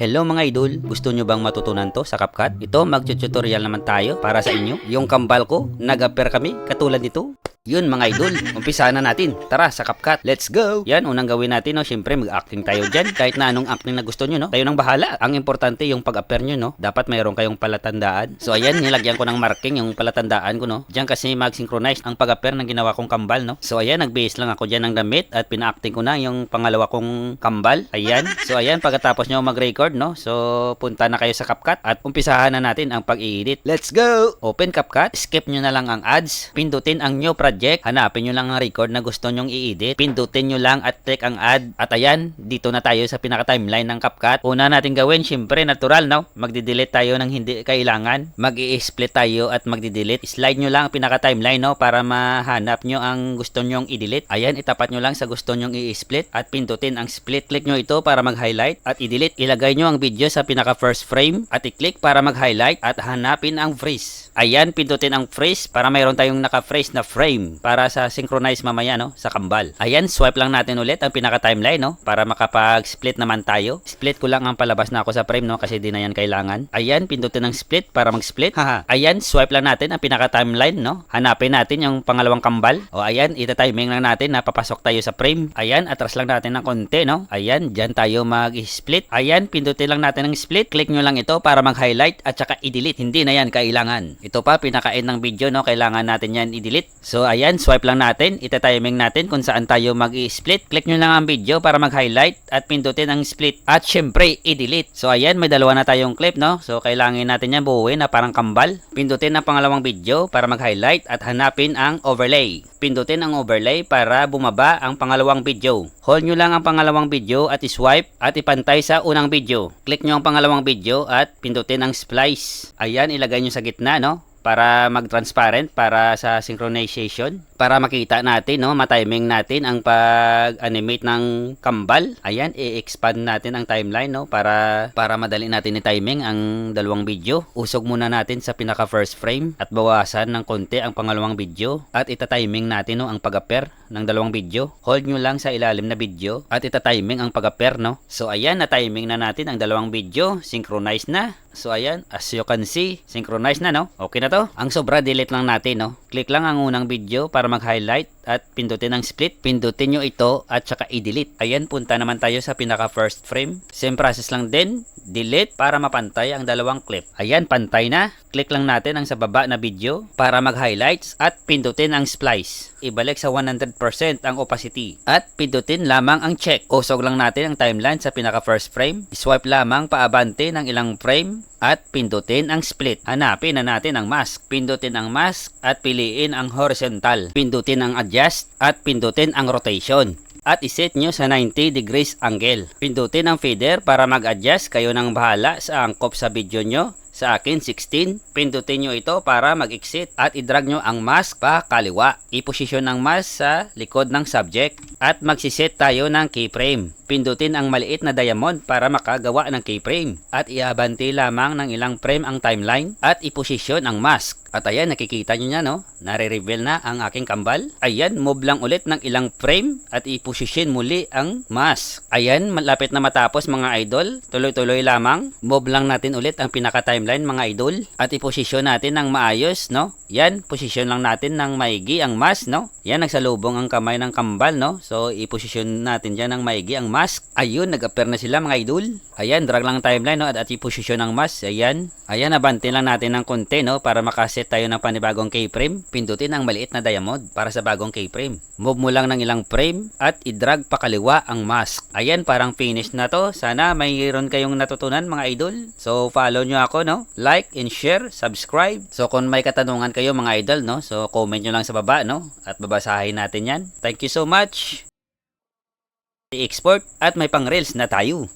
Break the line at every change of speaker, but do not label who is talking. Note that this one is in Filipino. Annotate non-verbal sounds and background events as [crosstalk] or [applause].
Hello mga idol, gusto nyo bang matutunan to sa CapCut? Ito, mag-tutorial naman tayo para sa inyo. Yung kambal ko, nag-appear kami, katulad nito. Yun mga idol, [laughs] umpisa na natin. Tara sa CapCut, let's go! Yan, unang gawin natin, no? Siyempre, mag-acting tayo dyan. Kahit na anong acting na gusto nyo, no? Tayo nang bahala. Ang importante, yung pag-appear nyo, no? Dapat mayroon kayong palatandaan. So ayan, nilagyan ko ng marking yung palatandaan ko, no? Diyan kasi mag-synchronize ang pag-appear ng ginawa kong kambal, no? So ayan, nag-base lang ako dyan ng damit at pina-acting ko na yung pangalawa kong kambal. Ayan. So ayan, pagkatapos nyo mag-record, no? So punta na kayo sa CapCut at umpisahan na natin ang pag-i-edit. Let's go! Open CapCut, skip nyo na lang ang ads, pindutin ang new project, hanapin nyo lang ang record na gusto nyong i-edit, pindutin nyo lang at click ang ad. At ayan, dito na tayo sa pinaka-timeline ng CapCut. Una natin gawin, syempre natural, no? Magdi-delete tayo ng hindi kailangan. Mag-i-split tayo at magdi-delete. Slide nyo lang ang pinaka-timeline, no? Para mahanap nyo ang gusto nyong i-delete. Ayan, itapat nyo lang sa gusto nyong i-split at pindutin ang split. Click nyo ito para mag-highlight at i-delete. Ilagay nyo ang video sa pinaka-first frame at i-click para mag-highlight at hanapin ang freeze. Ayan, pindutin ang freeze para mayroon tayong naka-freeze na frame para sa synchronize mamaya, no? Sa kambal. Ayan, swipe lang natin ulit ang pinaka-timeline, no? Para makapag-split naman tayo. Split ko lang ang palabas na ako sa frame, no? Kasi di na yan kailangan. Ayan, pindutin ang split para mag-split. Ayan, swipe lang natin ang pinaka-timeline, no? Hanapin natin yung pangalawang kambal. O ayan, ita-timing lang natin na papasok tayo sa frame. Ayan, atras lang natin ng konti, no? Ayan, dyan tayo mag-split. Ayan, pindutin lang natin ang split. Click nyo lang ito para mag-highlight at saka i-delete. Hindi na yan kailangan. Ito pa, pinaka-end ng video, no? Kailangan natin yan i-delete. So, ayan, swipe lang natin. Ita-timing natin kung saan tayo mag-i-split. Click nyo lang ang video para mag-highlight at pindutin ang split. At syempre, i-delete. So, ayan, may dalawa na tayong clip, no? So, kailangan natin yan buuin na parang kambal. Pindutin ang pangalawang video para mag-highlight at hanapin ang overlay. Pindutin ang overlay para bumaba ang pangalawang video. Hold nyo lang ang pangalawang video at i-swipe at ipantay sa unang video. Click nyo ang pangalawang video at pindutin ang splice. Ayan, ilagay nyo sa gitna, no? para mag-transparent para sa synchronization para makita natin no? Matiming natin ang pag-animate ng kambal. Ayan i-expand natin ang timeline no? Para para madali natin i-timing ang dalawang video. Usog muna natin sa pinaka first frame at bawasan ng konti ang pangalawang video. At ita-timing natin no ang pag-appear ng dalawang video. Hold nyo lang sa ilalim na video at ita-timing ang pag-appear no? So ayan na timing na natin ang dalawang video. Synchronize na. So ayan, as you can see, synchronize na no? Okay na to? Ang sobra delete lang natin no? Click lang ang unang video para mag-highlight at pindutin ang split. Pindutin nyo ito at saka i-delete. Ayan, punta naman tayo sa pinaka first frame. Same process lang din. Delete para mapantay ang dalawang clip. Ayan, pantay na. Click lang natin ang sa baba na video para mag-highlights at pindutin ang splice. Ibalik sa 100% ang opacity. At pindutin lamang ang check. Usog lang natin ang timeline sa pinaka first frame. Swipe lamang paabante ng ilang frame at pindutin ang split. Hanapin na natin ang mask. Pindutin ang mask at piliin ang horizontal. Pindutin ang adjust at pindutin ang rotation. At iset nyo sa 90 degrees angle. Pindutin ang feeder para mag-adjust kayo ng bahala sa angkop sa video nyo. Sa akin, 16. Pindutin nyo ito para mag-exit at i-drag nyo ang mask pa kaliwa. I-posisyon ang mask sa likod ng subject at magsiset tayo ng keyframe. Pindutin ang maliit na diamond para makagawa ng keyframe at iabanti lamang ng ilang frame ang timeline at iposisyon ang mask. At ayan, nakikita nyo niya, no? Nare-reveal na ang aking kambal. Ayan, move lang ulit ng ilang frame at iposisyon muli ang mask. Ayan, malapit na matapos mga idol. Tuloy-tuloy lamang. Move lang natin ulit ang pinaka-timeline mga idol. At iposisyon natin ng maayos, no? Yan, posisyon lang natin ng maigi ang mask, no? Yan, nagsalubong ang kamay ng kambal, no? So, iposisyon natin dyan ng maigi ang mask. Ayun, nag-appear na sila mga idol. Ayan, drag lang timeline, no? At, at iposisyon ang mask. Ayan. Ayan, abante lang natin ng konti, no? Para makaset tayo ng panibagong keyframe. Pindutin ang maliit na diamond para sa bagong keyframe. Move mo lang ng ilang frame at i-drag pakaliwa ang mask. Ayan, parang finish na to. Sana mayroon kayong natutunan mga idol. So, follow nyo ako, no? Like and share, subscribe. So, kung may katanungan kayo mga idol, no? So, comment nyo lang sa baba, no? At babasahin natin yan. Thank you so much. I-export at may pang reels na tayo.